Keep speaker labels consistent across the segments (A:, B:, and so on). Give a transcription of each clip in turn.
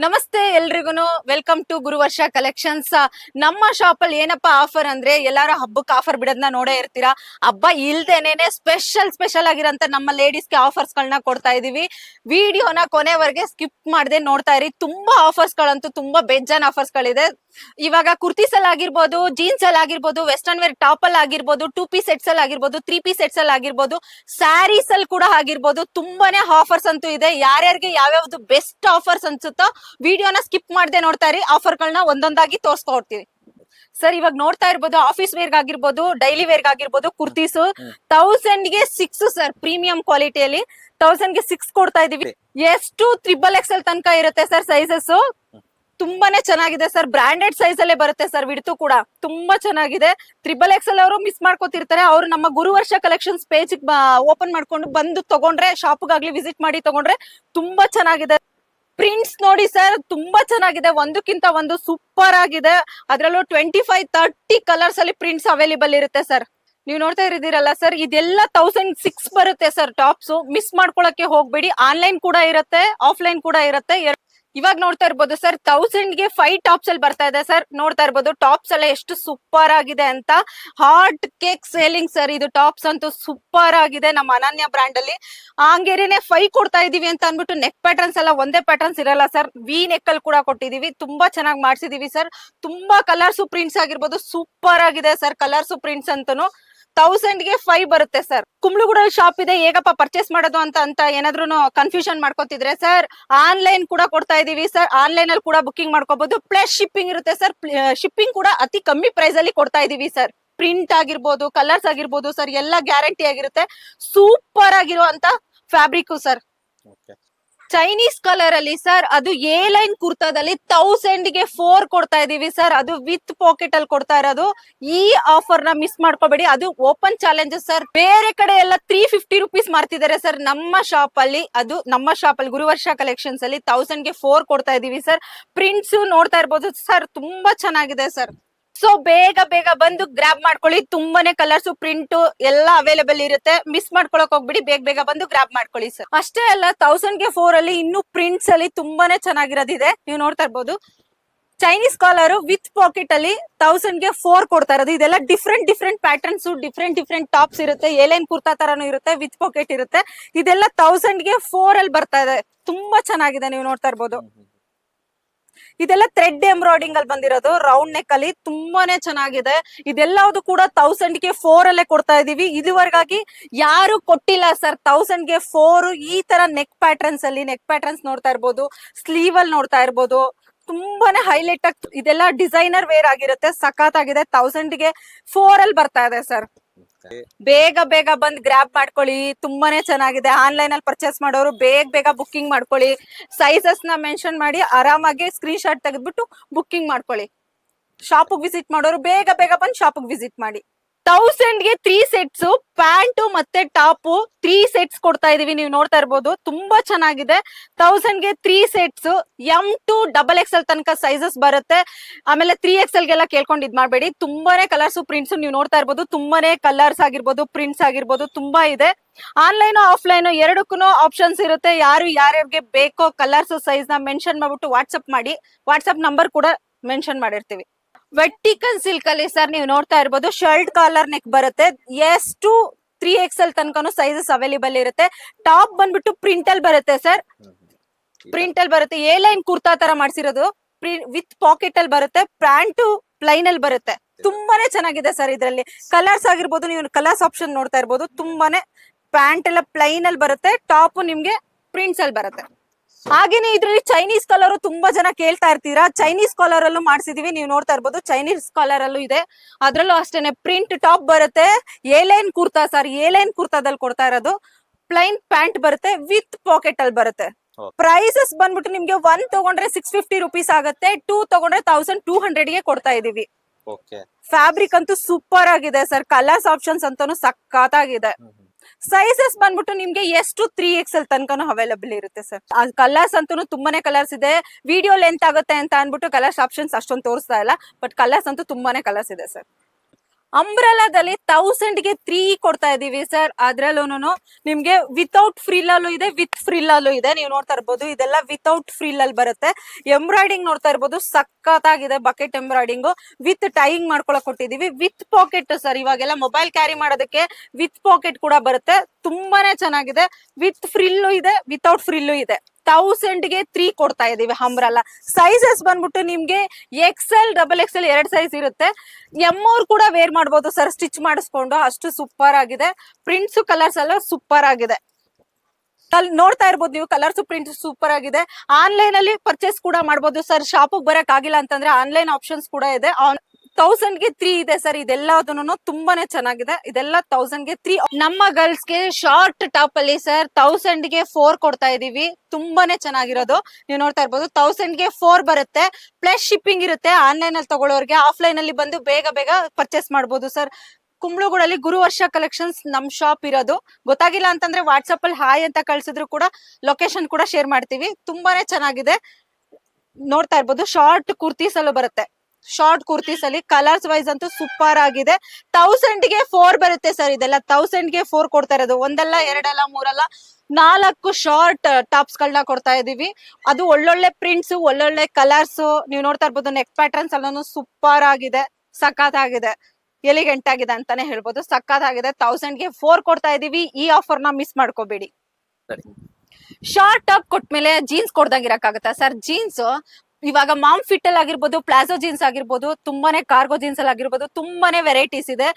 A: ನಮಸ್ತೆ ಎಲ್ರಿಗೂ welcome to Guruvarsha collections ನಮ್ಮ ಶಾಪ್ ಅಲ್ಲಿ ಏನಪ್ಪ ಆಫರ್ ಅಂದ್ರೆ ಎಲ್ಲಾರು ಹಬ್ಬಕ್ಕೆ ಆಫರ್ ಬಿಡೋದನ್ನ ನೋಡೇ ಇರ್ತೀರಾ? ಹಬ್ಬ ಇಲ್ದೇನೆ ಸ್ಪೆಷಲ್ ಸ್ಪೆಷಲ್ ಆಗಿರೋಂತ ನಮ್ಮ ಲೇಡೀಸ್ಗೆ ಆಫರ್ಸ್ ಗಳನ್ನ ಕೊಡ್ತಾ ಇದೀವಿ. ವಿಡಿಯೋನ ಕೊನೆವರೆಗೆ ಸ್ಕಿಪ್ ಮಾಡದೆ ನೋಡ್ತಾ ಇರಿ. ತುಂಬಾ ಆಫರ್ಸ್ ಗಳಂತೂ ತುಂಬಾ ಬೇಜಾನ್ ಆಫರ್ಸ್ ಗಳಿದೆ. ಇವಾಗ ಕುರ್ತೀಸ್ ಅಲ್ಲಿ ಆಗಿರ್ಬೋದು ಜೀನ್ಸ್ ಅಲ್ಲಿ ಆಗಿರ್ಬೋದು ವೆಸ್ಟರ್ನ್ ವೇರ್ ಟಾಪ್ ಅಲ್ಲಿ ಆಗಿರ್ಬೋದು ಟೂ ಪೀಸ್ ಸೆಟ್ಸ್ ಅಲ್ಲಿ ಆಗಿರ್ಬೋದು ತ್ರೀ ಪೀಸ್ ಸೆಟ್ಸ್ ಅಲ್ಲಿ ಆಗಿರ್ಬೋದು ಸ್ಯಾರೀಸ್ ಅಲ್ಲಿ ಕೂಡ ಆಗಿರ್ಬೋದು ತುಂಬಾನೇ ಆಫರ್ಸ್ ಅಂತೂ ಇದೆ. ಯಾರ್ಯಾರಿಗೆ ಯಾವ್ಯಾವ್ದು ಬೆಸ್ಟ್ ಆಫರ್ಸ್ ಅನ್ಸುತ್ತೋ ವಿಡಿಯೋನ ಸ್ಕಿಪ್ ಮಾಡದೆ ನೋಡ್ತಾ ಇರಿ. ಆಫರ್ಗಳನ್ನ ಒಂದೊಂದಾಗಿ ತೋರಿಸ್ಕೊಡ್ತೀವಿ ಸರ್ ಇವಾಗ ನೋಡ್ತಾ ಇರ್ಬೋದು ಆಫೀಸ್ ವೇರ್ ಆಗಿರ್ಬೋದು ಡೈಲಿ ವೇರ್ ಆಗಿರ್ಬೋದು ಕುರ್ತೀಸ್ ತೌಸಂಡ್ಗೆ ಸಿಕ್ಸ್ ಸರ್ ಪ್ರೀಮಿಯಂ ಕ್ವಾಲಿಟಿಯಲ್ಲಿ ತೌಸಂಡ್ಗೆ ಸಿಕ್ಸ್ ಕೊಡ್ತಾ ಇದೀವಿ ಎಷ್ಟು ತ್ರಿಬಲ್ ಎಕ್ಸ್ ಎಲ್ ತನಕ ಇರುತ್ತೆ ಸರ್ ಸೈಜಸ್ ತುಂಬಾನೇ ಚೆನ್ನಾಗಿದೆ ಸರ್. ಬ್ರಾಂಡೆಡ್ ಸೈಜ್ ಅಲ್ಲೇ ಬರುತ್ತೆ ಸರ್ ವಿಡ್ತು ಕೂಡ. ತುಂಬಾ ಚೆನ್ನಾಗಿದೆ. ತ್ರಿಬಲ್ ಎಕ್ಸೆಲ್ ಅವರು ಮಿಸ್ ಮಾಡ್ಕೋತಿರ್ತಾರೆ. ಅವ್ರು ನಮ್ಮ ಗುರುವರ್ಷ ಕಲೆಕ್ಷನ್ಸ್ ಪೇಜ್ ಓಪನ್ ಮಾಡ್ಕೊಂಡು ಬಂದು ತಗೊಂಡ್ರೆ ಶಾಪ್ಗಾಗ್ಲಿ ವಿಸಿಟ್ ಮಾಡಿ ತಗೊಂಡ್ರೆ ತುಂಬಾ ಚೆನ್ನಾಗಿದೆ. ಪ್ರಿಂಟ್ಸ್ ನೋಡಿ ಸರ್ ತುಂಬಾ ಚೆನ್ನಾಗಿದೆ. ಒಂದಕ್ಕಿಂತ ಒಂದು ಸೂಪರ್ ಆಗಿದೆ. ಅದರಲ್ಲೂ ಟ್ವೆಂಟಿ ಫೈವ್ ತರ್ಟಿ ಕಲರ್ಸ್ ಅಲ್ಲಿ ಪ್ರಿಂಟ್ಸ್ ಅವೈಲೇಬಲ್ ಇರುತ್ತೆ ಸರ್. ನೀವು ನೋಡ್ತಾ ಇರಿದಿರಲ್ಲ ಸರ್, ಇದೆಲ್ಲ ತೌಸಂಡ್ ಸಿಕ್ಸ್ ಬರುತ್ತೆ ಸರ್ ಟಾಪ್ಸ್. ಮಿಸ್ ಮಾಡ್ಕೊಳಕ್ಕೆ ಹೋಗ್ಬೇಡಿ. ಆನ್ಲೈನ್ ಕೂಡ ಇರುತ್ತೆ ಆಫ್ಲೈನ್ ಕೂಡ ಇರುತ್ತೆ. ಇವಾಗ ನೋಡ್ತಾ ಇರ್ಬೋದು ಸರ್ ತೌಸಂಡ್ಗೆ ಫೈವ್ ಟಾಪ್ಸ್ ಅಲ್ಲಿ ಬರ್ತಾ ಇದೆ ಸರ್. ನೋಡ್ತಾ ಇರ್ಬೋದು ಟಾಪ್ಸ್ ಎಲ್ಲ ಎಷ್ಟು ಸೂಪರ್ ಆಗಿದೆ ಅಂತ. ಹಾಟ್ ಕೇಕ್ ಸೇಲಿಂಗ್ ಸರ್, ಇದು ಟಾಪ್ಸ್ ಅಂತೂ ಸೂಪರ್ ಆಗಿದೆ ನಮ್ಮ ಅನನ್ಯ ಬ್ರ್ಯಾಂಡ್ ಅಲ್ಲಿ. ಹಂಗೇರಿನೇ ಫೈ ಕೊಡ್ತಾ ಇದೀವಿ ಅಂತ ಅನ್ಬಿಟ್ಟು ನೆಕ್ ಪ್ಯಾಟರ್ನ್ಸ್ ಎಲ್ಲ ಒಂದೇ ಪ್ಯಾಟರ್ನ್ಸ್ ಇರಲ್ಲ ಸರ್. ವಿ ನೆಕ್ ಅಲ್ಲಿ ಕೂಡ ಕೊಟ್ಟಿದೀವಿ. ತುಂಬಾ ಚೆನ್ನಾಗಿ ಮಾಡ್ಸಿದೀವಿ ಸರ್. ತುಂಬಾ ಕಲರ್ಸ್ ಪ್ರಿಂಟ್ಸ್ ಆಗಿರ್ಬೋದು. ಸೂಪರ್ ಆಗಿದೆ ಸರ್ ಕಲರ್ಸ್ ಪ್ರಿಂಟ್ಸ್ ಅಂತೂ ತೌಸಂಡ್ಗೆ ಫೈವ್ ಬರುತ್ತೆ ಸರ್ ಕುಂಬ್ಳಗುಡಲ್ಲಿ ಶಾಪ್ ಇದೆ, ಹೇಗಪ್ಪ ಪರ್ಚೇಸ್ ಮಾಡೋದು ಅಂತ ಅಂತ ಏನಾದ್ರು ಕನ್ಫ್ಯೂಷನ್ ಮಾಡ್ಕೋತಿದ್ರೆ ಸರ್ ಆನ್ಲೈನ್ ಕೂಡ ಕೊಡ್ತಾ ಇದೀವಿ ಸರ್ ಆನ್ಲೈನ್ ಅಲ್ಲಿ ಕೂಡ ಬುಕಿಂಗ್ ಮಾಡ್ಕೋಬಹುದು ಪ್ಲಸ್ ಶಿಪ್ಪಿಂಗ್ ಇರುತ್ತೆ ಸರ್ ಶಿಪ್ಪಿಂಗ್ ಕೂಡ ಅತಿ ಕಮ್ಮಿ ಪ್ರೈಸ್ ಅಲ್ಲಿ ಕೊಡ್ತಾ ಇದೀವಿ ಸರ್ ಪ್ರಿಂಟ್ ಆಗಿರ್ಬೋದು ಕಲರ್ಸ್ ಆಗಿರ್ಬೋದು ಸರ್ ಎಲ್ಲ ಗ್ಯಾರಂಟಿ ಆಗಿರುತ್ತೆ. ಸೂಪರ್ ಆಗಿರುವಂತ ಫ್ಯಾಬ್ರಿಕ್ ಸರ್ ಚೈನೀಸ್ ಕಲರ್ ಅಲ್ಲಿ ಸರ್ ಅದು ಎ ಲೈನ್ ಕುರ್ತಾದಲ್ಲಿ ತೌಸಂಡ್ಗೆ ಫೋರ್ ಕೊಡ್ತಾ ಇದೀವಿ ಸರ್ ಅದು ವಿತ್ ಪಾಕೆಟ್ ಅಲ್ಲಿ ಕೊಡ್ತಾ ಇರೋದು. ಈ ಆಫರ್ನ ಮಿಸ್ ಮಾಡ್ಕೋಬೇಡಿ. ಅದು ಓಪನ್ ಚಾಲೆಂಜಸ್ ಸರ್ ಬೇರೆ ಕಡೆ ಎಲ್ಲ ತ್ರೀ ಫಿಫ್ಟಿ ರುಪೀಸ್ ಮಾಡ್ತಿದ್ದಾರೆ ಸರ್ ನಮ್ಮ ಶಾಪ್ ಅಲ್ಲಿ, ಅದು ನಮ್ಮ ಶಾಪ್ ಅಲ್ಲಿ ಗುರುವರ್ಷ ಕಲೆಕ್ಷನ್ಸ್ ಅಲ್ಲಿ ತೌಸಂಡ್ಗೆ ಫೋರ್ ಕೊಡ್ತಾ ಇದೀವಿ ಸರ್ ಪ್ರಿಂಟ್ಸ್ ನೋಡ್ತಾ ಇರ್ಬೋದು. ಸರ್ ತುಂಬಾ ಚೆನ್ನಾಗಿದೆ ಸರ್ ಸೊ ಬೇಗ ಬೇಗ ಬಂದು ಗ್ರಾಬ್ ಮಾಡ್ಕೊಳ್ಳಿ. ತುಂಬಾನೇ ಕಲರ್ಸ್ ಪ್ರಿಂಟ್ ಎಲ್ಲ ಅವೈಲೇಬಲ್ ಇರುತ್ತೆ. ಮಿಸ್ ಮಾಡ್ಕೊಳಕ್ ಹೋಗ್ಬಿಡಿ. ಬೇಗ ಬೇಗ ಬಂದು ಗ್ರಾಬ್ ಮಾಡ್ಕೊಳ್ಳಿ ಸರ್ ಅಷ್ಟೇ ಅಲ್ಲ ತೌಸಂಡ್ಗೆ ಫೋರ್ ಅಲ್ಲಿ ಇನ್ನು ಪ್ರಿಂಟ್ಸ್ ಅಲ್ಲಿ ತುಂಬಾನೇ ಚೆನ್ನಾಗಿರೋದಿದೆ. ನೀವು ನೋಡ್ತಾ ಇರ್ಬೋದು. ಚೈನೀಸ್ ಕಾಲರ್ ವಿತ್ ಪಾಕೆಟ್ ಅಲ್ಲಿ ತೌಸಂಡ್ಗೆ ಫೋರ್ ಕೊಡ್ತಾ ಇರೋದು. ಇದೆಲ್ಲ different different patterns different different tops ಇರುತ್ತೆ. ಏಲೈನ್ ಕುರ್ತಾ ತರನು ಇರುತ್ತೆ. ವಿತ್ ಪಾಕೆಟ್ ಇರುತ್ತೆ. ಇದೆಲ್ಲ ತೌಸಂಡ್ಗೆ ಫೋರ್ ಅಲ್ಲಿ ಬರ್ತಾ ಇದೆ. ತುಂಬಾ ಚೆನ್ನಾಗಿದೆ. ನೀವು ನೋಡ್ತಾ ಇರ್ಬೋದು. ಇದೆಲ್ಲ ಥ್ರೆಡ್ ಎಂಬ್ರಾಯ್ಡಿಂಗ್ ಅಲ್ಲಿ ಬಂದಿರೋದು. ರೌಂಡ್ ನೆಕ್ ಅಲ್ಲಿ ತುಂಬಾನೇ ಚೆನ್ನಾಗಿದೆ. ಇದೆಲ್ಲದು ಕೂಡ ತೌಸಂಡ್ಗೆ ಫೋರ್ ಅಲ್ಲೇ ಕೊಡ್ತಾ ಇದೀವಿ. ಇದುವರೆಗಾಗಿ ಯಾರು ಕೊಟ್ಟಿಲ್ಲ ಸರ್ ತೌಸಂಡ್ಗೆ ಫೋರ್ ಈ ತರ ನೆಕ್ ಪ್ಯಾಟರ್ನ್ಸ್ ಅಲ್ಲಿ ನೆಕ್ ಪ್ಯಾಟರ್ನ್ಸ್ ನೋಡ್ತಾ ಇರ್ಬೋದು ಸ್ಲೀವ್ ಅಲ್ಲಿ ನೋಡ್ತಾ ಇರ್ಬೋದು. ತುಂಬಾನೇ ಹೈಲೈಟ್ ಆಗಿ, ಇದೆಲ್ಲ ಡಿಸೈನರ್ ವೇರ್ ಆಗಿರುತ್ತೆ. ಸಖತ್ ಆಗಿದೆ ತೌಸಂಡ್ಗೆ ಫೋರ್ ಅಲ್ಲಿ ಬರ್ತಾ ಇದೆ ಸರ್ ಬೇಗ ಬೇಗ ಬಂದ್ ಗ್ರಾಪ್ ಮಾಡ್ಕೊಳ್ಳಿ, ತುಂಬಾನೇ ಚೆನ್ನಾಗಿದೆ. ಆನ್ಲೈನ್ ಅಲ್ಲಿ ಪರ್ಚೇಸ್ ಮಾಡೋರು ಬೇಗ ಬೇಗ ಬುಕ್ಕಿಂಗ್ ಮಾಡ್ಕೊಳ್ಳಿ. ಸೈಜಸ್ನ ಮೆನ್ಷನ್ ಮಾಡಿ, ಆರಾಮಾಗಿ ಸ್ಕ್ರೀನ್ ಶಾಟ್ ತೆಗೆದ್ಬಿಟ್ಟು ಬುಕ್ಕಿಂಗ್ ಮಾಡ್ಕೊಳ್ಳಿ. ಶಾಪ್ ವಿಸಿಟ್ ಮಾಡೋರು ಬೇಗ ಬೇಗ ಬಂದ್ ಶಾಪ್ ವಿಸಿಟ್ ಮಾಡಿ. ತೌಸಂಡ್ಗೆ ತ್ರೀ ಸೆಟ್ಸ್ ಪ್ಯಾಂಟು ಮತ್ತೆ ಟಾಪ್ ತ್ರೀ ಸೆಟ್ಸ್ ಕೊಡ್ತಾ ಇದೀವಿ. ನೀವು ನೋಡ್ತಾ ಇರ್ಬೋದು, ತುಂಬಾ ಚೆನ್ನಾಗಿದೆ. ತೌಸಂಡ್ಗೆ three sets M to double X L ತನಕ ಸೈಜಸ್ ಬರುತ್ತೆ. ಆಮೇಲೆ ತ್ರೀ ಎಕ್ಸ್ ಎಲ್ ಗೆಲ್ಲ ಕೇಳ್ಕೊಂಡು ಇದ್ ಮಾಡಬೇಡಿ. ತುಂಬಾನೇ ಕಲರ್ಸ್ ಪ್ರಿಂಟ್ಸ್ ನೀವು ನೋಡ್ತಾ ಇರ್ಬೋದು. ತುಂಬಾನೇ ಕಲರ್ಸ್ ಆಗಿರ್ಬೋದು ಪ್ರಿಂಟ್ಸ್ ಆಗಿರ್ಬೋದು, ತುಂಬಾ ಇದೆ. ಆನ್ಲೈನ್ ಆಫ್ಲೈನ್ ಎರಡಕ್ಕೂ ಆಪ್ಷನ್ಸ್ ಇರುತ್ತೆ. ಯಾರು ಯಾರ್ಯಾರಿಗೆ ಬೇಕೋ ಕಲರ್ಸ್ ಸೈಜ್ನ ಮೆನ್ಷನ್ ಮಾಡ್ಬಿಟ್ಟು ವಾಟ್ಸ್ಆಪ್ ಮಾಡಿ. ವಾಟ್ಸ್ಆಪ್ ನಂಬರ್ ಕೂಡ ಮೆನ್ಷನ್ ಮಾಡಿರ್ತೀವಿ. ವೆಟ್ಟಿಕನ್ ಸಿಲ್ಕ್ ಅಲ್ಲಿ ಸರ್ ನೀವು ನೋಡ್ತಾ ಇರ್ಬೋದು ಶರ್ಟ್ ಕಾಲರ್ ನೆಕ್ ಬರುತ್ತೆ. ಎಷ್ಟು ತ್ರೀ ಎಕ್ಸ್ ಎಲ್ ತನಕನು ಸೈಜಸ್ ಅವೈಲೇಬಲ್ ಇರುತ್ತೆ. ಟಾಪ್ ಬಂದ್ಬಿಟ್ಟು ಪ್ರಿಂಟ್ ಅಲ್ಲಿ ಬರುತ್ತೆ ಸರ್ ಪ್ರಿಂಟ್ ಅಲ್ಲಿ ಬರುತ್ತೆ. ಎ ಲೈನ್ ಕುರ್ತಾ ತರ ಮಾಡ್ಸಿರೋದು. ವಿತ್ ಪಾಕೆಟ್ ಅಲ್ಲಿ ಬರುತ್ತೆ. ಪ್ಯಾಂಟು ಪ್ಲೈನ್ ಅಲ್ಲಿ ಬರುತ್ತೆ. ತುಂಬಾನೇ ಚೆನ್ನಾಗಿದೆ ಸರ್ ಇದರಲ್ಲಿ. ಕಲರ್ಸ್ ಆಗಿರ್ಬೋದು ನೀವು ಕಲರ್ಸ್ ಆಪ್ಷನ್ ನೋಡ್ತಾ ಇರ್ಬೋದು ತುಂಬಾನೇ ಪ್ಯಾಂಟ್ ಎಲ್ಲ ಪ್ಲೈನ್ ಅಲ್ಲಿ ಬರುತ್ತೆ. ಟಾಪ್ ನಿಮ್ಗೆ ಪ್ರಿಂಟ್ಸ್ ಅಲ್ಲಿ ಬರುತ್ತೆ. ಹಾಗೇನೆ ಇದ್ರಲ್ಲಿ ಚೈನೀಸ್ ಕಲರ್ ತುಂಬಾ ಜನ ಕೇಳ್ತಾ ಇರ್ತೀರಾ? ಚೈನೀಸ್ ಕಾಲರ್ ಅಲ್ಲೂ ಮಾಡ್ಸಿದೀವಿ ನೀವು ನೋಡ್ತಾ ಇರ್ಬೋದು ಚೈನೀಸ್ ಕಾಲರ್ ಅಲ್ಲೂ ಇದೆ. ಅದ್ರಲ್ಲೂ ಅಷ್ಟೇನೆ ಪ್ರಿಂಟ್ ಟಾಪ್ ಬರುತ್ತೆ. A line line kurta sir A line line ಕುರ್ತಾದಲ್ಲಿ ಕೊಡ್ತಾ ಇರೋದು. ಪ್ಲೈನ್ ಪ್ಯಾಂಟ್ ಬರುತ್ತೆ ವಿತ್ ಪಾಕೆಟ್ ಅಲ್ಲಿ ಬರುತ್ತೆ. ಪ್ರೈಸಸ್ ಬಂದ್ಬಿಟ್ಟು ನಿಮ್ಗೆ ಒನ್ ತಗೊಂಡ್ರೆ ಸಿಕ್ಸ್ ಫಿಫ್ಟಿ ರುಪೀಸ್ ಆಗುತ್ತೆ ಟೂ ತಗೊಂಡ್ರೆ ತೌಸಂಡ್ ಟೂ ಹಂಡ್ರೆಡ್ಗೆ ಕೊಡ್ತಾ ಇದೀವಿ. ಫ್ಯಾಬ್ರಿಕ್ ಅಂತೂ ಸೂಪರ್ ಆಗಿದೆ ಸರ್ ಕಲರ್ಸ್ ಆಪ್ಷನ್ಸ್ ಅಂತಾನು ಸಖತ್ತಾಗಿದೆ. ಸೈಜಸ್ ಬಂದ್ಬಿಟ್ಟು ನಿಮ್ಗೆ ಎಷ್ಟು ತ್ರೀ ತನಕನೂ ತನಕನು ಅವೈಲಬಲ್ ಇರುತ್ತೆ ಸರ್ ಆ ಕಲರ್ಸ್ ಅಂತೂ ತುಂಬಾನೇ ಕಲರ್ಸ್ ಇದೆ. ವಿಡಿಯೋ ಲೆಂತ್ ಆಗುತ್ತೆ ಅಂತ ಅನ್ಬಿಟ್ಟು ಕಲರ್ಸ್ ಆಪ್ಷನ್ಸ್ ಅಷ್ಟೊಂದು ತೋರಿಸ್ತಾ ಇಲ್ಲ ಬಟ್ ಕಲರ್ಸ್ ಅಂತೂ ತುಂಬಾನೇ ಕಲರ್ಸ್ ಇದೆ ಸರ್ ಅಂಬ್ರಲಾದಲ್ಲಿ ತೌಸಂಡ್ಗೆ ತ್ರೀ ಕೊಡ್ತಾ ಇದೀವಿ ಸರ್ ಅದ್ರಲ್ಲೂ ನಿಮ್ಗೆ ವಿತೌಟ್ ಫ್ರಿಲ್ ಅಲ್ಲೂ ಇದೆ ವಿತ್ ಫ್ರಿಲ್ ಅಲ್ಲೂ ಇದೆ. ನೀವು ನೋಡ್ತಾ ಇರ್ಬೋದು, ಇದೆಲ್ಲ ವಿತೌಟ್ ಫ್ರಿಲ್ ಅಲ್ಲಿ ಬರುತ್ತೆ. ಎಂಬ್ರಾಯ್ಡಿಂಗ್ ನೋಡ್ತಾ ಇರ್ಬೋದು, ಸಖತ್ತಾಗಿದೆ ಬಕೆಟ್ ಎಂಬ್ರಾಯ್ಡಿಂಗ್ ವಿತ್ ಟೈಯಿಂಗ್ ಮಾಡ್ಕೊಳಕ್ ಕೊಟ್ಟಿದೀವಿ. ವಿತ್ ಪಾಕೆಟ್ ಸರ್ ಇವಾಗೆಲ್ಲ ಮೊಬೈಲ್ ಕ್ಯಾರಿ ಮಾಡೋದಕ್ಕೆ ವಿತ್ ಪಾಕೆಟ್ ಕೂಡ ಬರುತ್ತೆ. ತುಂಬಾನೇ ಚೆನ್ನಾಗಿದೆ. ವಿತ್ ಫ್ರಿಲ್ಲು ಇದೆ ವಿತೌಟ್ ಫ್ರಿಲ್ಲು ಇದೆ. ತೌಸಂಡ್ಗೆ ತ್ರೀ ಕೊಡ್ತಾ ಇದೀವಿ ಹಂಬ್ರಲ್ಲ ಸೈಜಸ್ ಬಂದ್ಬಿಟ್ಟು ನಿಮ್ಗೆ ಎಕ್ಸೆಲ್ ಡಬಲ್ ಎಕ್ಸೆಲ್ ಎರಡ್ ಸೈಜ್ ಇರುತ್ತೆ. ಎಂ ಅವ್ರು ಕೂಡ ವೇರ್ ಮಾಡ್ಬೋದು ಸರ್ ಸ್ಟಿಚ್ ಮಾಡಿಸ್ಕೊಂಡು. ಅಷ್ಟು ಸೂಪರ್ ಆಗಿದೆ. ಪ್ರಿಂಟ್ಸ್ ಕಲರ್ಸ್ ಎಲ್ಲ ಸೂಪರ್ ಆಗಿದೆ. ನೋಡ್ತಾ ಇರ್ಬೋದು ನೀವು ಕಲರ್ಸ್ ಪ್ರಿಂಟ್ ಸೂಪರ್ ಆಗಿದೆ. ಆನ್ಲೈನ್ ಅಲ್ಲಿ ಪರ್ಚೇಸ್ ಕೂಡ ಮಾಡ್ಬೋದು ಸರ್ ಶಾಪಿಗೆ ಬರಕ್ ಆಗಿಲ್ಲ ಅಂತಂದ್ರೆ ಆನ್ಲೈನ್ ಆಪ್ಷನ್ಸ್ ಕೂಡ ಇದೆ. ತೌಸಂಡ್ಗೆ ತ್ರೀ ಇದೆ ಸರ್. ಇದೆಲ್ಲದನ್ನು ತುಂಬಾನೇ ಚೆನ್ನಾಗಿದೆ. ಇದೆಲ್ಲ ತೌಸಂಡ್ಗೆ ತ್ರೀ ನಮ್ಮ ಗರ್ಲ್ಸ್ಗೆ ಶಾರ್ಟ್ ಟಾಪ್ ಅಲ್ಲಿ ಸರ್ ತೌಸಂಡ್ಗೆ ಫೋರ್ ಕೊಡ್ತಾ ಇದೀವಿ. ತುಂಬಾನೇ ಚೆನ್ನಾಗಿರೋದು. ನೀವು ನೋಡ್ತಾ ಇರ್ಬೋದು ತೌಸಂಡ್ಗೆ ಫೋರ್ ಬರುತ್ತೆ. ಪ್ಲಸ್ ಶಿಪ್ಪಿಂಗ್ ಇರುತ್ತೆ. ಆನ್ಲೈನ್ ಅಲ್ಲಿ ತಗೊಳ್ಳೋರ್ಗೆ ಆಫ್ಲೈನ್ ಅಲ್ಲಿ ಬಂದು ಬೇಗ ಬೇಗ ಪರ್ಚೇಸ್ ಮಾಡ್ಬೋದು ಸರ್. ಕುಂಬ್ಳುಗೂಡಲ್ಲಿ ಗುರು ವರ್ಷ ಕಲೆಕ್ಷನ್ಸ್ ನಮ್ ಶಾಪ್ ಇರೋದು. ಗೊತ್ತಾಗಿಲ್ಲ ಅಂತಂದ್ರೆ ವಾಟ್ಸಪ್ ಅಲ್ಲಿ ಹಾಯ್ ಅಂತ ಕಳ್ಸಿದ್ರು ಕೂಡ ಲೊಕೇಶನ್ ಕೂಡ ಶೇರ್ ಮಾಡ್ತೀವಿ. ತುಂಬಾನೇ ಚೆನ್ನಾಗಿದೆ. ನೋಡ್ತಾ ಇರ್ಬೋದು ಶಾರ್ಟ್ ಕುರ್ತೀಸ್ ಅಲ್ಲೂ ಬರುತ್ತೆ. ಶಾರ್ಟ್ ಕುರ್ತೀಸ್ ಅಲ್ಲಿ ಕಲರ್ಸ್ ವೈಸ್ ಅಂತೂ ಸೂಪರ್ ಆಗಿದೆ. ತೌಸಂಡ್ಗೆ ಫೋರ್ ಬರುತ್ತೆ ಸರ್ ಇದೆಲ್ಲ. ತೌಸಂಡ್ಗೆ ಫೋರ್ ಕೊಡ್ತಾ ಇರೋದು. ಒಂದಲ್ಲ ಎರಡಲ್ಲ ಮೂರಲ್ಲ ನಾಲ್ಕು ಶಾರ್ಟ್ ಟಾಪ್ಸ್ ಗಳನ್ನ ಕೊಡ್ತಾ ಇದೀವಿ. ಅದು ಒಳ್ಳೊಳ್ಳೆ ಪ್ರಿಂಟ್ಸ್ ಒಳ್ಳೊಳ್ಳೆ ಕಲರ್ಸ್ ನೀವು ನೋಡ್ತಾ ಇರ್ಬೋದು ನೆಕ್ ಪ್ಯಾಟರ್ನ್ಸ್ ಎಲ್ಲಾನು ಸೂಪರ್ ಆಗಿದೆ. ಸಖತ್ ಆಗಿದೆ ಎಲಿಗೆಂಟ್ ಆಗಿದೆ ಅಂತಾನೆ ಹೇಳ್ಬೋದು. ಸಖತ್ ಆಗಿದೆ ತೌಸಂಡ್ಗೆ ಫೋರ್ ಕೊಡ್ತಾ ಇದೀವಿ. ಈ ಆಫರ್ನ ಮಿಸ್ ಮಾಡ್ಕೋಬೇಡಿ. ಶಾರ್ಟ್ ಟಾಪ್ ಕೊಟ್ಮೇಲೆ ಜೀನ್ಸ್ ಕೊಡ್ದಂಗ್ ಇರಕ್ಕಾಗತ್ತಾ? ಸರ್ ಜೀನ್ಸ್ ಇವಾಗ ಮಾಮ್ ಫಿಟ್ ಅಲ್ಲಿ ಆಗಿರ್ಬೋದು, ಪ್ಲಾಜೋ ಜೀನ್ಸ್ ಆಗಿರ್ಬೋದು, ತುಂಬಾನೇ ಕಾರ್ಗೋ ಜೀನ್ಸ್ ಅಲ್ಲಿ ಆಗಿರ್ಬೋದು, ತುಂಬಾನೇ ವೆರೈಟೀಸ್ ಇದೆ.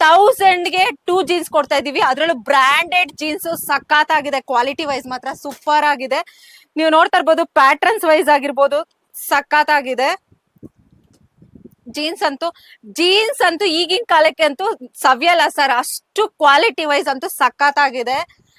A: ತೌಸಂಡ್ಗೆ ಟೂ ಜೀನ್ಸ್ ಕೊಡ್ತಾ ಇದೀವಿ. ಅದ್ರಲ್ಲೂ ಬ್ರಾಂಡೆಡ್ ಜೀನ್ಸ್ ಸಖತ್ ಆಗಿದೆ ಕ್ವಾಲಿಟಿ ವೈಸ್ ಮಾತ್ರ ಸೂಪರ್ ಆಗಿದೆ. ನೀವು ನೋಡ್ತಾ ಇರ್ಬೋದು, ಪ್ಯಾಟರ್ನ್ಸ್ ವೈಸ್ ಆಗಿರ್ಬೋದು ಸಖತ್ ಆಗಿದೆ ಜೀನ್ಸ್ ಅಂತೂ ಜೀನ್ಸ್ ಅಂತೂ ಈಗಿನ ಕಾಲಕ್ಕೆ ಅಂತೂ ಸವ್ಯಲ್ಲ ಸರ್. ಅಷ್ಟು ಕ್ವಾಲಿಟಿ ವೈಸ್ ಅಂತೂ ಸಖತ್ ಆಗಿದೆ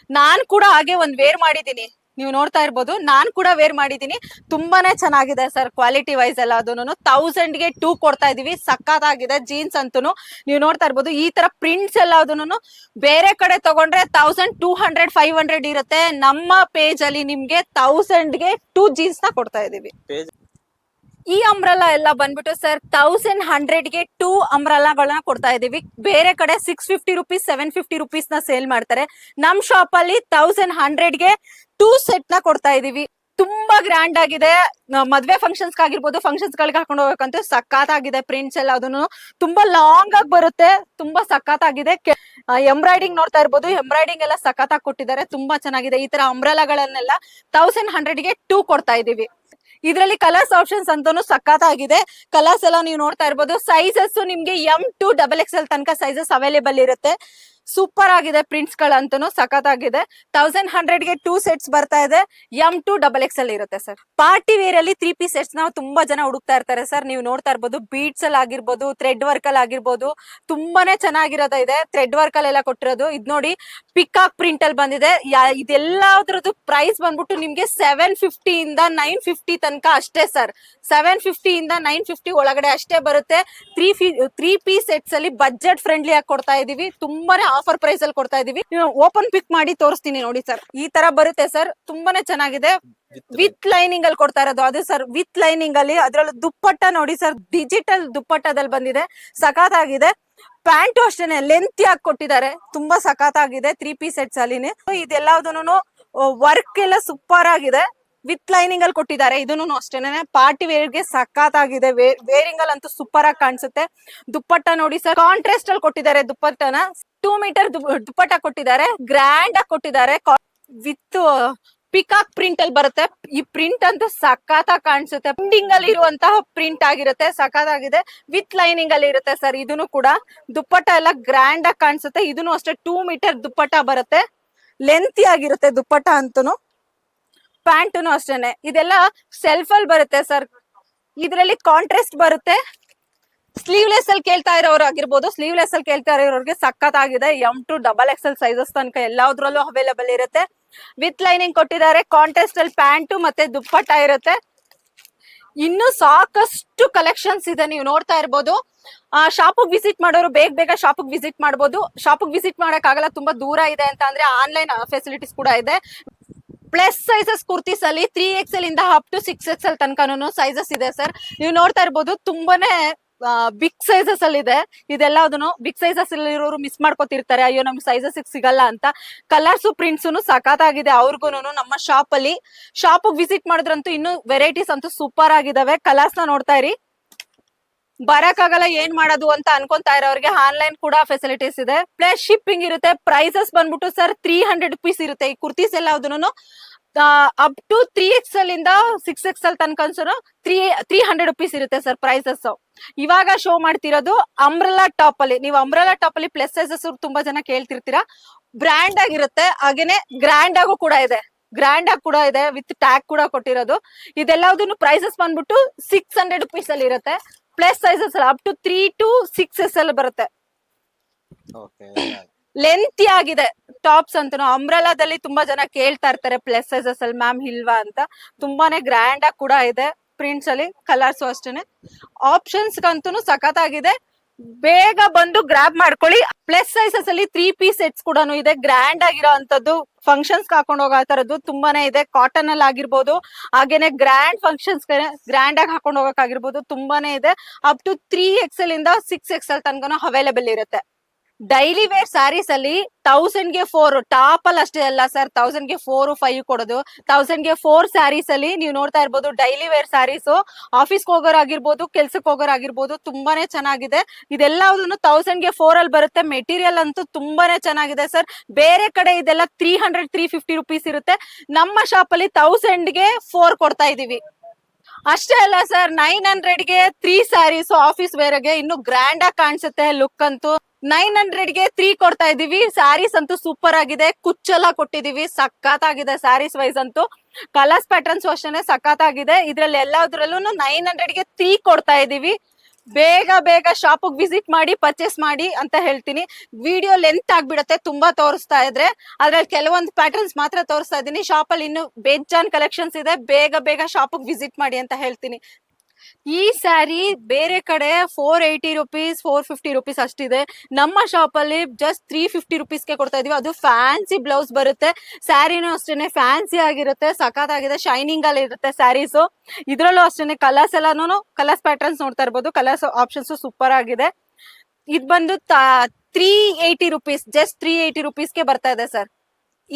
A: ನಾನ್ ಕೂಡ ಹಾಗೆ ಒಂದ್ ವೇರ್ ಮಾಡಿದೀನಿ ನೀವು ನೋಡ್ತಾ ಇರ್ಬೋದು, ನಾನ್ ಕೂಡ ವೇರ್ ಮಾಡಿದೀನಿ ತುಂಬಾನೇ ಚೆನ್ನಾಗಿದೆ ಸರ್ ಕ್ವಾಲಿಟಿ ವೈಸ್ ಎಲ್ಲ ಅದನ್ನು. ತೌಸಂಡ್ಗೆ ಟೂ ಕೊಡ್ತಾ ಇದೀವಿ ಸಖತ್ ಆಗಿದೆ ಜೀನ್ಸ್ ಅಂತೂ ನೀವು ನೋಡ್ತಾ ಇರ್ಬೋದು, ಈ ತರ ಪ್ರಿಂಟ್ಸ್ ಎಲ್ಲ ಅದನ್ನು ಬೇರೆ ಕಡೆ ತಗೊಂಡ್ರೆ thousand two hundred five hundred ಇರುತ್ತೆ. ನಮ್ಮ ಪೇಜ್ ಅಲ್ಲಿ ನಿಮ್ಗೆ ತೌಸಂಡ್ಗೆ ಟೂ ಜೀನ್ಸ್ನ ಕೊಡ್ತಾ ಇದೀವಿ. ಈ ಅಂಬ್ರಲ್ಲ ಎಲ್ಲ ಬಂದ್ಬಿಟ್ಟು ಸರ್ ತೌಸಂಡ್ ಹಂಡ್ರೆಡ್ಗೆ ಟೂ ಅಂಬ್ರಲಾಗಳನ್ನ ಕೊಡ್ತಾ ಇದೀವಿ. ಬೇರೆ ಕಡೆ six fifty rupees seven fifty ರುಪೀಸ್ನ sale ಮಾಡ್ತಾರೆ. ನಮ್ ಶಾಪ್ ಅಲ್ಲಿ ತೌಸಂಡ್ ಹಂಡ್ರೆಡ್ಗೆ ಟೂ ಸೆಟ್ನ ಕೊಡ್ತಾ ಇದೀವಿ. ತುಂಬಾ ಗ್ರ್ಯಾಂಡ್ ಆಗಿದೆ. ಮದ್ವೆ ಫಂಕ್ಷನ್ಸ್ ಆಗಿರ್ಬೋದು ಫಂಕ್ಷನ್ಸ್ ಗಳಿಗೆ ಹಾಕೊಂಡು ಹೋಗ್ಬೇಕಂತ ಸಖತ್ ಆಗಿದೆ ಪ್ರಿಂಟ್ಸ್ ಎಲ್ಲ ಅದನ್ನು ತುಂಬಾ ಲಾಂಗ್ ಆಗಿ ಬರುತ್ತೆ. ತುಂಬಾ ಸಖತ್ ಆಗಿದೆ ಎಂಬ್ರಾಯ್ಡಿಂಗ್ ನೋಡ್ತಾ ಇರ್ಬೋದು. ಎಂಬ್ರಾಯ್ಡಿಂಗ್ ಎಲ್ಲ ಸಖತ್ ಆಗಿ ಕೊಟ್ಟಿದ್ದಾರೆ. ತುಂಬಾ ಚೆನ್ನಾಗಿದೆ. ಈ ತರ ಅಂಬ್ರಲಾಗಳನ್ನೆಲ್ಲ ತೌಸಂಡ್ ಹಂಡ್ರೆಡ್ಗೆ ಟೂ ಕೊಡ್ತಾ ಇದೀವಿ. ಇದರಲ್ಲಿ ಕಲರ್ಸ್ ಆಪ್ಷನ್ಸ್ ಅಂತಾನು ಸಖತ್ ಆಗಿದೆ ಕಲರ್ಸ್ ಎಲ್ಲ ನೀವು ನೋಡ್ತಾ ಇರ್ಬೋದು. ಸೈಜಸ್ ನಿಮ್ಗೆ M to double X L ತನಕ ಸೈಜಸ್ ಅವೈಲೇಬಲ್ ಇರುತ್ತೆ. ಸೂಪರ್ ಆಗಿದೆ ಪ್ರಿಂಟ್ಸ್ ಗಳಂತೂ ಸಖತ್ ಆಗಿದೆ. ತೌಸಂಡ್ ಹಂಡ್ರೆಡ್ಗೆ ಟೂ ಸೆಟ್ಸ್ ಬರ್ತಾ ಇದೆ. ಎಂ ಟು ಡಬಲ್ ಎಕ್ಸ್ ಅಲ್ಲಿ ಇರುತ್ತೆ ಸರ್ ಪಾರ್ಟಿ ವೇರ್ ಅಲ್ಲಿ ತ್ರೀ ಪೀಸ್ ಸೆಟ್ಸ್ ನಾವು ತುಂಬಾ ಜನ ಹುಡುಕ್ತಾ ಇರ್ತಾರೆ ಸರ್ ನೀವು ನೋಡ್ತಾ ಇರ್ಬೋದು ಬೀಟ್ಸ್ ಅಲ್ಲಿ ಆಗಿರ್ಬೋದು ಥ್ರೆಡ್ ವರ್ಕ್ ಅಲ್ಲಿ ಆಗಿರ್ಬೋದು, ತುಂಬಾನೇ ಚೆನ್ನಾಗಿರೋದ ಇದೆ. ಥ್ರೆಡ್ ವರ್ಕ್ ಅಲ್ಲೆಲ್ಲ ಕೊಟ್ಟಿರೋದು. ಇದ್ ನೋಡಿ ಪಿಕಾಕ್ ಪ್ರಿಂಟ್ ಅಲ್ಲಿ ಬಂದಿದೆ. ಇದೆಲ್ಲದ್ರದ್ದು ಪ್ರೈಸ್ ಬಂದ್ಬಿಟ್ಟು ನಿಮ್ಗೆ ಸೆವೆನ್ ಫಿಫ್ಟಿ ಇಂದ ನೈನ್ ಫಿಫ್ಟಿ ತನಕ ಅಷ್ಟೇ ಸರ್ ಸೆವೆನ್ ಫಿಫ್ಟಿ ಇಂದ ನೈನ್ ಫಿಫ್ಟಿ ಒಳಗಡೆ ಅಷ್ಟೇ ಬರುತ್ತೆ. ತ್ರೀ ಫಿ ತ್ರೀ ಪೀಸ್ ಸೆಟ್ಸ್ ಅಲ್ಲಿ ಬಜೆಟ್ ಫ್ರೆಂಡ್ಲಿ ಆಗಿ ಕೊಡ್ತಾ ಇದೀವಿ. ತುಂಬಾನೇ ಆಫರ್ ಪ್ರೈಸ್ ಅಲ್ಲಿ ಕೊಡ್ತಾ ಇದೀವಿ. ಓಪನ್ ಪಿಕ್ ಮಾಡಿ ತೋರಿಸ್ತೀನಿ ನೋಡಿ ಸರ್ ಈ ತರ ಬರುತ್ತೆ ಸರ್ ತುಂಬಾನೇ ಚೆನ್ನಾಗಿದೆ. ವಿತ್ ಲೈನಿಂಗ್ ಅಲ್ಲಿ ಕೊಡ್ತಾ ಇರೋದು. ಅದು ಸರ್ ವಿತ್ ಲೈನಿಂಗ್ ಅಲ್ಲಿ ಅದ್ರಲ್ಲೂ ದುಪ್ಪಟ್ಟ ನೋಡಿ ಸರ್ ಡಿಜಿಟಲ್ ದುಪ್ಪಟ್ಟದಲ್ಲಿ ಬಂದಿದೆ. ಸಖತ್ ಆಗಿದೆ ಪ್ಯಾಂಟು ಅಷ್ಟೇನೆ ಲೆಂತ್ ಆಗಿ ಕೊಟ್ಟಿದ್ದಾರೆ. ತುಂಬಾ ಸಖತ್ ಆಗಿದೆ ತ್ರೀ ಪೀಸ್ ಸೆಟ್ಸ್ ಅಲ್ಲಿನೇ ಇದೆಲ್ಲದನ್ನು ವರ್ಕ್ ಎಲ್ಲ ಸೂಪರ್ ಆಗಿದೆ. ವಿತ್ ಲೈನಿಂಗ್ ಅಲ್ಲಿ ಕೊಟ್ಟಿದ್ದಾರೆ. ಇದನ್ನು ಅಷ್ಟೇನೆ. ಪಾರ್ಟಿ ವೇರ್ಗೆ ಸಖತ್ ಆಗಿದೆ ವೇರಿಂಗ್ ಅಲ್ಲಿ ಅಂತೂ ಸೂಪರ್ ಆಗಿ ಕಾಣಿಸುತ್ತೆ. ದುಪ್ಪಟ್ಟ ನೋಡಿ ಸರ್ ಕಾಂಟ್ರಾಸ್ಟ್ ಅಲ್ಲಿ ಕೊಟ್ಟಿದ್ದಾರೆ ದುಪ್ಪಟ್ಟನ. ಟೂ ಮೀಟರ್ ದುಪ್ಪಟ್ಟ ಕೊಟ್ಟಿದ್ದಾರೆ ಗ್ರ್ಯಾಂಡ್ ಆಗಿ ಕೊಟ್ಟಿದ್ದಾರೆ. ವಿತ್ ಪಿಕಾಕ್ ಪ್ರಿಂಟ್ ಅಲ್ಲಿ ಬರುತ್ತೆ. ಈ ಪ್ರಿಂಟ್ ಅಂತೂ ಸಖತ್ತಾಗಿ ಕಾಣಿಸುತ್ತೆ. ಪ್ರಿಂಟಿಂಗ್ ಅಲ್ಲಿ ಇರುವಂತಹ ಪ್ರಿಂಟ್ ಆಗಿರುತ್ತೆ, ಸಖತ್ತಾಗಿದೆ. ವಿತ್ ಲೈನಿಂಗ್ ಅಲ್ಲಿ ಇರುತ್ತೆ ಸರ್ ಇದನ್ನು ಕೂಡ. ದುಪ್ಪಟ್ಟ ಎಲ್ಲ ಗ್ರ್ಯಾಂಡ್ ಆಗಿ ಕಾಣಿಸುತ್ತೆ. ಇದನ್ನು ಅಷ್ಟೇ ಟೂ ಮೀಟರ್ ದುಪ್ಪಟ್ಟ ಬರುತ್ತೆ. ಲೆಂತಿ ಆಗಿರುತ್ತೆ ದುಪ್ಪಟ್ಟ ಅಂತೂ ಪ್ಯಾಂಟುನು ಅಷ್ಟೇನೆ. ಇದೆಲ್ಲ ಸೆಲ್ಫ್ ಅಲ್ಲಿ ಬರುತ್ತೆ ಸರ್. ಇದರಲ್ಲಿ ಕಾಂಟ್ರಾಸ್ಟ್ ಬರುತ್ತೆ. ಸ್ಲೀವ್ಲೆಸ್ ಅಲ್ಲಿ ಕೇಳ್ತಾ ಇರೋರು ಆಗಿರ್ಬೋದು ಸ್ಲೀವ್ಲೆಸ್ ಅಲ್ಲಿ ಕೇಳ್ತಾ ಇರೋರಿಗೆ ಸಖತ್ ಆಗಿದೆ M to double XL sizes ತನಕ ಎಲ್ಲಾದ್ರಲ್ಲೂ ಅವೈಲೇಬಲ್ ಇರುತ್ತೆ. ವಿತ್ ಲೈನಿಂಗ್ ಕೊಟ್ಟಿದ್ದಾರೆ ಕಾಂಟೆಸ್ಟ್ ಅಲ್ಲಿ ಪ್ಯಾಂಟು ಮತ್ತೆ ದುಪ್ಪಟ್ಟ ಇರುತ್ತೆ. ಇನ್ನು ಸಾಕಷ್ಟು ಕಲೆಕ್ಷನ್ಸ್ ಇದೆ ನೀವು ನೋಡ್ತಾ ಇರ್ಬೋದು. ಆ ಶಾಪಿಗೆ ವಿಸಿಟ್ ಮಾಡೋರು ಬೇಗ ಬೇಗ ಶಾಪಿಗೆ ವಿಸಿಟ್ ಮಾಡ್ಬೋದು. ಶಾಪಿಗೆ ವಿಸಿಟ್ ಮಾಡಕ್ ಆಗಲ್ಲ ತುಂಬಾ ದೂರ ಇದೆ ಅಂತ ಅಂದ್ರೆ ಆನ್ಲೈನ್ ಫೆಸಿಲಿಟೀಸ್ ಕೂಡ ಇದೆ. ಪ್ಲಸ್ ಸೈಜಸ್ ಕುರ್ತೀಸ್ ಅಲ್ಲಿ ತ್ರೀ ಎಕ್ಸ್ ಎಲ್ ಇಂದ up to six X L ತನಕನೂ ಸೈಜಸ್ ಇದೆ ಸರ್ ನೀವು ನೋಡ್ತಾ ಇರ್ಬೋದು, ತುಂಬಾನೇ ಬಿಗ್ ಸೈಜಸ್ ಅಲ್ಲಿ ಇದೆ. ಇದೆಲ್ಲದನ್ನು ಬಿಗ್ ಸೈಜಸ್ ಅಲ್ಲಿ ಇರೋರು ಮಿಸ್ ಮಾಡ್ಕೊತಿರ್ತಾರೆ. ಅಯ್ಯೋ, ನಮ್ಗೆ ಸೈಜಸ್ ಸಿಗಲ್ಲ ಅಂತ. ಕಲರ್ಸ್ ಪ್ರಿಂಟ್ಸ್ ಸಖತ್ತಾಗಿದೆ ಅವ್ರಿಗೂನು ನಮ್ಮ ಶಾಪ್ ಅಲ್ಲಿ. ಶಾಪ್ ವಿಸಿಟ್ ಮಾಡಿದ್ರಂತೂ ಇನ್ನು ವೆರೈಟೀಸ್ ಅಂತೂ ಸೂಪರ್ ಆಗಿದಾವೆ. ಕಲರ್ಸ್ನ ನೋಡ್ತಾ ಇರಿ. ಬರಕ್ಕಾಗಲ್ಲ, ಏನ್ ಮಾಡೋದು ಅಂತ ಅನ್ಕೊಂತಾ ಇರೋರಿಗೆ ಆನ್ಲೈನ್ ಕೂಡ ಫೆಸಿಲಿಟೀಸ್ ಇದೆ. ಪ್ಲಸ್ ಶಿಪ್ಪಿಂಗ್ ಇರುತ್ತೆ. ಪ್ರೈಸಸ್ ಬಂದ್ಬಿಟ್ಟು ಸರ್ ತ್ರೀ ಹಂಡ್ರೆಡ್ ರುಪೀಸ್ ಇರುತ್ತೆ. ಈ ಕುರ್ತೀಸ್ ಎಲ್ಲದನ್ನು up to three X L ಇಂದ ಸಿಕ್ಸ್ ಎಕ್ಸ್ ಎಲ್ ತನಕ ತ್ರೀ ತ್ರೀ ಹಂಡ್ರೆಡ್ ರುಪೀಸ್ ಇರುತ್ತೆ ಸರ್ ಪ್ರೈಸಸ್ ಇವಾಗ ಶೋ ಮಾಡ್ತಿರೋದು ಅಮ್ರಲಾ ಟಾಪ್ ಅಲ್ಲಿ. ನೀವು ಅಮ್ರಲಾ ಟಾಪ್ ಅಲ್ಲಿ ಪ್ಲಸ್ ಸೈಸಸ್ ತುಂಬಾ ಜನ ಕೇಳ್ತಿರ್ತೀರಾ. ಬ್ರ್ಯಾಂಡ್ ಆಗಿರುತ್ತೆ ಹಾಗೇನೆ ಗ್ರ್ಯಾಂಡ್ ಆಗು ಕೂಡ ಇದೆ. ಗ್ರ್ಯಾಂಡ್ ಆಗಿ ಕೂಡ ಇದೆ ವಿತ್ ಟ್ಯಾಗ್ ಕೂಡ ಕೊಟ್ಟಿರೋದು. ಇದೆಲ್ಲದನ್ನು ಪ್ರೈಸಸ್ ಬಂದ್ಬಿಟ್ಟು ಸಿಕ್ಸ್ ಹಂಡ್ರೆಡ್ ರುಪೀಸ್ ಅಲ್ಲಿ ಇರುತ್ತೆ. Plus sizes up to three to six S L ಬರುತ್ತೆ. ಲೆಂತಿ ಆಗಿದೆ. ಟಾಪ್ಸ್ ಅಂತ ಅಂಬ್ರಲಾದಲ್ಲಿ ತುಂಬಾ ಜನ ಕೇಳ್ತಾ ಇರ್ತಾರೆ ಪ್ಲಸ್ ಸೈಜಸ್ ಅಲ್ಲಿ ಮ್ಯಾಮ್ ಇಲ್ವಾ ಅಂತ. ತುಂಬಾನೇ ಗ್ರ್ಯಾಂಡ್ ಆಗಿ ಕೂಡ ಇದೆ ಪ್ರಿಂಟ್ಸ್ ಅಲ್ಲಿ ಕಲರ್ಸ್ ಅಷ್ಟೇನೆ. ಆಪ್ಷನ್ಸ್ ಅಂತೂ ಆಗಿದೆ ಬೇಗ ಬಂದು ಗ್ರಾಬ್ ಮಾಡ್ಕೊಳ್ಳಿ. ಪ್ಲಸ್ ಸೈಜಸ್ ಅಲ್ಲಿ ತ್ರೀ ಪೀಸ್ ಸೆಟ್ಸ್ ಕೂಡ ಇದೆ. ಗ್ರ್ಯಾಂಡ್ ಆಗಿರೋ ಅಂತದ್ದು ಫಂಕ್ಷನ್ಸ್ ಹಾಕೊಂಡು ಹೋಗೋ ತರದ್ದು ತುಂಬಾನೇ ಇದೆ. ಕಾಟನ್ ಅಲ್ಲಿ ಆಗಿರ್ಬೋದು, ಹಾಗೇನೆ ಗ್ರ್ಯಾಂಡ್ ಫಂಕ್ಷನ್ಸ್ ಗ್ರ್ಯಾಂಡ್ ಆಗಿ ಹಾಕೊಂಡು ಹೋಗಕ್ ಆಗಿರ್ಬೋದು ತುಂಬಾನೇ ಇದೆ. ಅಪ್ ಟು ತ್ರೀ ಎಕ್ಸೆಲ್ ಇಂದ ಸಿಕ್ಸ್ ಎಕ್ಸೆಲ್ ತನಕ ಅವೈಲೇಬಲ್ ಇರುತ್ತೆ. ಡೈಲಿ ವೇರ್ ಸ್ಯಾರೀಸ್ ಅಲ್ಲಿ ತೌಸಂಡ್ಗೆ ಫೋರ್ ಟಾಪ್ ಅಲ್ಲಿ ಅಷ್ಟೇ ಅಲ್ಲ ಸರ್ ತೌಸಂಡ್ಗೆ ಫೋರ್ ಫೈವ್ ಕೊಡೋದು. ತೌಸಂಡ್ಗೆ ಫೋರ್ ಸ್ಯಾರೀಸ್ ಅಲ್ಲಿ ನೀವು ನೋಡ್ತಾ ಇರ್ಬೋದು ಡೈಲಿ ವೇರ್ ಸ್ಯಾರೀಸ್ ಆಫೀಸ್ ಹೋಗೋರ್ ಆಗಿರ್ಬೋದು, ಕೆಲ್ಸಕ್ಕೆ ಹೋಗೋರ್ ಆಗಿರ್ಬೋದು ತುಂಬಾನೇ ಚೆನ್ನಾಗಿದೆ. ಇದೆಲ್ಲದನ್ನು ತೌಸಂಡ್ಗೆ ಫೋರ್ ಅಲ್ಲಿ ಬರುತ್ತೆ. ಮೆಟೀರಿಯಲ್ ಅಂತೂ ತುಂಬಾನೇ ಚೆನ್ನಾಗಿದೆ ಸರ್ ಬೇರೆ ಕಡೆ ಇದೆಲ್ಲ three hundred three fifty rupees ಇರುತ್ತೆ. ನಮ್ಮ ಶಾಪ್ ಅಲ್ಲಿ ತೌಸಂಡ್ಗೆ ಫೋರ್ ಕೊಡ್ತಾ ಇದೀವಿ. ಅಷ್ಟೇ ಅಲ್ಲ ಸರ್ ನೈನ್ ಹಂಡ್ರೆಡ್ಗೆ ತ್ರೀ ಸ್ಯಾರೀಸ್ ಆಫೀಸ್ ವೇರ್ಗೆ ಇನ್ನು ಗ್ರ್ಯಾಂಡ್ ಆಗಿ ಕಾಣಿಸುತ್ತೆ ಲುಕ್ ಅಂತೂ. ನೈನ್ ಹಂಡ್ರೆಡ್ಗೆ ತ್ರೀ ಕೊಡ್ತಾ ಇದೀವಿ ಸ್ಯಾರೀಸ್ ಅಂತೂ ಸೂಪರ್ ಆಗಿದೆ, ಕುಚ್ಚೆಲ್ಲ ಕೊಟ್ಟಿದೀವಿ ಸಖತ್ ಆಗಿದೆ ಸ್ಯಾರೀಸ್ ವೈಸ್ ಅಂತೂ ಕಲರ್ಸ್ ಪ್ಯಾಟರ್ನ್ಸ್ ಅಷ್ಟೇ ಆಗಿದೆ ಇದ್ರಲ್ಲಿ ಎಲ್ಲದ್ರಲ್ಲೂ ನೈನ್ ಹಂಡ್ರೆಡ್ಗೆ ತ್ರೀ ಕೊಡ್ತಾ ಇದೀವಿ ಬೇಗ ಬೇಗ ಶಾಪ್ ವಿಸಿಟ್ ಮಾಡಿ ಪರ್ಚೇಸ್ ಮಾಡಿ ಅಂತ ಹೇಳ್ತೀನಿ. ವಿಡಿಯೋ ಲೆಂತ್ ಆಗ್ಬಿಡತ್ತೆ, ತುಂಬಾ ತೋರಿಸ್ತಾ ಇದ್ರೆ. ಅದ್ರಲ್ಲಿ ಕೆಲವೊಂದು ಪ್ಯಾಟರ್ನ್ಸ್ ಮಾತ್ರ ತೋರಿಸ್ತಾ ಇದ್ದೀನಿ. ಶಾಪ್ ಅಲ್ಲಿ ಇನ್ನು ಬೇಜಾನ್ ಕಲೆಕ್ಷನ್ಸ್ ಇದೆ. ಬೇಗ ಬೇಗ ಶಾಪ್ ವಿಸಿಟ್ ಮಾಡಿ ಅಂತ ಹೇಳ್ತೀನಿ. ಈ ಸ್ಯಾರಿ ಬೇರೆ ಕಡೆ four eighty rupees four fifty rupees ಅಷ್ಟಿದೆ. ನಮ್ಮ ಶಾಪ್ ಅಲ್ಲಿ ಜಸ್ಟ್ ತ್ರೀ ಫಿಫ್ಟಿ ರುಪೀಸ್ಗೆ ಕೊಡ್ತಾ ಇದೀವಿ. ಅದು ಫ್ಯಾನ್ಸಿ ಬ್ಲೌಸ್ ಬರುತ್ತೆ. ಸ್ಯಾರಿನೂ ಅಷ್ಟೇನೆ ಫ್ಯಾನ್ಸಿ ಆಗಿರುತ್ತೆ, ಸಖತ್ತಾಗಿದೆ ಶೈನಿಂಗ್ ಅಲ್ಲಿ ಇರುತ್ತೆ ಸ್ಯಾರೀಸು. ಇದ್ರಲ್ಲೂ ಅಷ್ಟೇನೆ ಕಲರ್ಸ್ ಎಲ್ಲಾನು ಕಲರ್ಸ್ ಪ್ಯಾಟರ್ನ್ಸ್ ನೋಡ್ತಾ ಇರ್ಬೋದು. ಕಲರ್ಸ್ ಆಪ್ಷನ್ಸ್ ಸೂಪರ್ ಆಗಿದೆ. ಇದು ಬಂದು three eighty rupees just three eighty ರುಪೀಸ್ಗೆ ಬರ್ತಾ ಇದೆ ಸರ್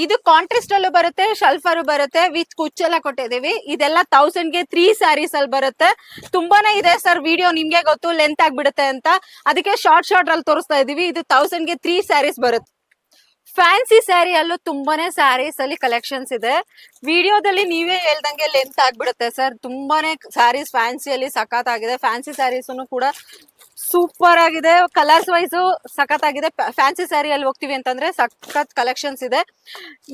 A: ಇದು ಕಾಂಟ್ರಾಸ್ಟ್ ಅಲ್ಲೂ ಬರುತ್ತೆ ಶಲ್ಫರ್ ಬರುತ್ತೆ. ವಿತ್ ಕುಚ್ಚೆಲ್ಲ ಕೊಟ್ಟಿದೀವಿ ಇದೆಲ್ಲ ತೌಸಂಡ್ಗೆ ತ್ರೀ ಸ್ಯಾರೀಸ್ ಅಲ್ಲಿ ಬರುತ್ತೆ. ತುಂಬಾನೇ ಇದೆ ಸರ್ ವಿಡಿಯೋ ನಿಮ್ಗೆ ಗೊತ್ತು ಲೆಂತ್ ಆಗ್ಬಿಡುತ್ತೆ ಅಂತ. ಅದಕ್ಕೆ ಶಾರ್ಟ್ ಶಾರ್ಟ್ ಅಲ್ಲಿ ತೋರಿಸ್ತಾ ಇದೀವಿ ಇದು ತೌಸಂಡ್ಗೆ ತ್ರೀ ಸ್ಯಾರೀಸ್ ಬರುತ್ತೆ. ಫ್ಯಾನ್ಸಿ ಸ್ಯಾರಿ ಅಲ್ಲೂ ತುಂಬಾನೇ ಸ್ಯಾರೀಸ್ ಅಲ್ಲಿ ಕಲೆಕ್ಷನ್ಸ್ ಇದೆ. ವಿಡಿಯೋದಲ್ಲಿ ನೀವೇ ಹೇಳ್ದಂಗೆ ಲೆಂತ್ ಆಗ್ಬಿಡುತ್ತೆ ಸರ್ ತುಂಬಾನೇ ಸ್ಯಾರೀಸ್ ಫ್ಯಾನ್ಸಿಯಲ್ಲಿ ಸಖತ್ ಆಗಿದೆ ಫ್ಯಾನ್ಸಿ ಸ್ಯಾರೀಸ್ ಕೂಡ ಸೂಪರ್ ಆಗಿದೆ. ಕಲರ್ಸ್ ವೈಸ್ ಸಖತ್ ಆಗಿದೆ ಫ್ಯಾನ್ಸಿ ಸ್ಯಾರಿ ಅಲ್ಲಿ ಹೋಗ್ತೀವಿ ಅಂತಂದ್ರೆ ಸಖತ್ ಕಲೆಕ್ಷನ್ಸ್ ಇದೆ.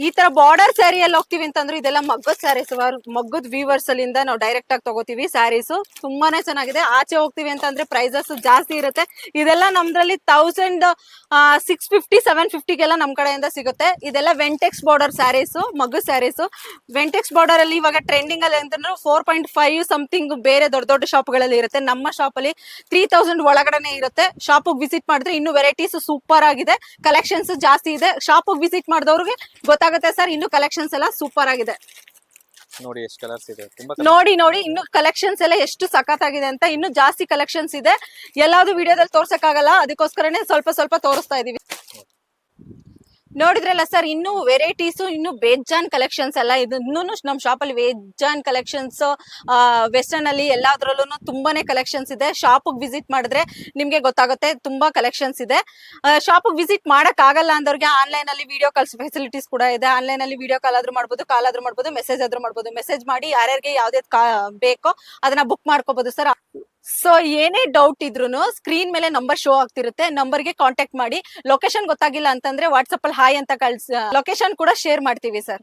A: ಈ ತರ ಬಾರ್ಡರ್ ಸ್ಯಾರಿ ಅಲ್ಲಿ ಹೋಗ್ತೀವಿ ಅಂತಂದ್ರೆ ಇದೆಲ್ಲ ಮಗ್ಗದ ಸ್ಯಾರೀಸ್ ಮಗ್ಗದ ವೀವರ್ಸ್ ಅಲ್ಲಿಂದ ನಾವು ಡೈರೆಕ್ಟ್ ಆಗಿ ತಗೋತೀವಿ ಸ್ಯಾರೀಸ್ ತುಂಬಾನೇ ಚೆನ್ನಾಗಿದೆ. ಆಚೆ ಹೋಗ್ತೀವಿ ಅಂತಂದ್ರೆ ಪ್ರೈಸಸ್ ಜಾಸ್ತಿ ಇರುತ್ತೆ. ಇದೆಲ್ಲ ನಮ್ದ್ರಲ್ಲಿ ತೌಸಂಡ್ ಸಿಕ್ಸ್ ಫಿಫ್ಟಿ ಸೆವೆನ್ ಫಿಫ್ಟಿಗೆಲ್ಲ ನಮ್ ಕಡೆಯಿಂದ ಸಿಗುತ್ತೆ. ಇದೆಲ್ಲ ವೆಂಟೆಕ್ಸ್ ಬಾರ್ಡರ್ ಸ್ಯಾರೀಸ್ ಮಗ್ಗು ಸ್ಯಾರೀಸ್ ವೆಂಟೆಕ್ಸ್ ಬಾರ್ಡರ್ ಅಲ್ಲಿ ಇವಾಗ ಟ್ರೆಂಡಿಂಗ್ ಅಲ್ಲಿ ಅಂತಂದ್ರೆ ಫೋರ್ ಪಾಯಿಂಟ್ ಫೈವ್ ಸಮಥಿಂಗ್ ಬೇರೆ ದೊಡ್ಡ ದೊಡ್ಡ ಶಾಪ್ಗಳಲ್ಲಿ ಇರುತ್ತೆ. ನಮ್ಮ ಶಾಪ್ ಅಲ್ಲಿ ತ್ರೀ ತೌಸಂಡ್ ಒಳಗಡೆನೆ ಇರುತ್ತೆ. ಶಾಪ್ ವಿಸಿಟ್ ಮಾಡಿದ್ರೆ ಇನ್ನು ವೆರೈಟೀಸ್ ಸೂಪರ್ ಆಗಿದೆ. ಕಲೆಕ್ಷನ್ಸ್ ಜಾಸ್ತಿ ಇದೆ. ಶಾಪ್ ವಿಸಿಟ್ ಮಾಡಿದವ್ರಿಗೆ ಗೊತ್ತಾಗುತ್ತೆ ಸರ್ ಇನ್ನು ಕಲೆಕ್ಷನ್ಸ್ ಎಲ್ಲ ಸೂಪರ್ ಆಗಿದೆ.
B: ನೋಡಿ ಎಷ್ಟು ಕಲರ್ಸ್ ಇದೆ.
A: ನೋಡಿ ನೋಡಿ ಇನ್ನು ಕಲೆಕ್ಷನ್ಸ್ ಎಲ್ಲ ಎಷ್ಟು ಸಖತ್ತಾಗಿದೆ ಅಂತ ಇನ್ನು ಜಾಸ್ತಿ ಕಲೆಕ್ಷನ್ಸ್ ಇದೆ. ಎಲ್ಲಾದ್ರೂ ವಿಡಿಯೋದಲ್ಲಿ ತೋರ್ಸಕ್ಕಾಗಲ್ಲ. ಅದಕ್ಕೋಸ್ಕರನೇ ಸ್ವಲ್ಪ ಸ್ವಲ್ಪ ತೋರಿಸ್ತಾ ಇದೀವಿ. ನೋಡಿದ್ರಲ್ಲ ಸರ್ ಇನ್ನು ವೆರೈಟೀಸ್ ಇನ್ನು ಬೇಜಾನ್ ಕಲೆಕ್ಷನ್ಸ್ ಎಲ್ಲ ಇದು. ಇನ್ನೂ ನಮ್ಮ ಶಾಪ್ ಅಲ್ಲಿ ಬೇಜಾನ್ ಕಲೆಕ್ಷನ್ಸ್ ವೆಸ್ಟರ್ನ್ ಅಲ್ಲಿ ಎಲ್ಲಾದ್ರಲ್ಲೂ ತುಂಬಾನೇ ಕಲೆಕ್ಷನ್ಸ್ ಇದೆ. ಶಾಪಿಗೆ ವಿಸಿಟ್ ಮಾಡಿದ್ರೆ ನಿಮ್ಗೆ ಗೊತ್ತಾಗುತ್ತೆ, ತುಂಬಾ ಕಲೆಕ್ಷನ್ಸ್ ಇದೆ. ಶಾಪ್ ವಿಸಿಟ್ ಮಾಡಕ್ ಆಗಲ್ಲ ಅಂದವ್ರಿಗೆ ಆನ್ಲೈನ್ ಅಲ್ಲಿ ವಿಡಿಯೋ ಕಾಲ್ಸ್ ಫೆಸಿಲಿಟೀಸ್ ಕೂಡ ಇದೆ. ಆನ್ಲೈನ್ ಅಲ್ಲಿ ವಿಡಿಯೋ ಕಾಲ್ ಆದ್ರೂ ಮಾಡ್ಬೋದು ಕಾಲ್ ಆದ್ರೂ ಮಾಡ್ಬೋದು ಮೆಸೇಜ್ ಆದ್ರೂ ಮಾಡ್ಬೋದು. ಮೆಸೇಜ್ ಮಾಡಿ ಯಾರ್ಯಾರಿಗೆ ಯಾವ್ದೇ ಬೇಕೋ ಅದನ್ನ ಬುಕ್ ಮಾಡ್ಕೋಬಹುದು ಸರ್ ಸೊ ಏನೇ ಡೌಟ್ ಇದ್ರು ಸ್ಕ್ರೀನ್ ಮೇಲೆ ನಂಬರ್ ಶೋ ಆಗ್ತಿರುತ್ತೆ. ನಂಬರ್ಗೆ ಕಾಂಟ್ಯಾಕ್ಟ್ ಮಾಡಿ. ಲೊಕೇಶನ್ ಗೊತ್ತಾಗಿಲ್ಲ ಅಂತಂದ್ರೆ ವಾಟ್ಸಪ್ ಅಲ್ಲಿ ಹಾಯ್ ಅಂತ ಕಳ್ಸ ಲೊಕೇಶನ್ ಕೂಡ ಶೇರ್ ಮಾಡ್ತೀವಿ ಸರ್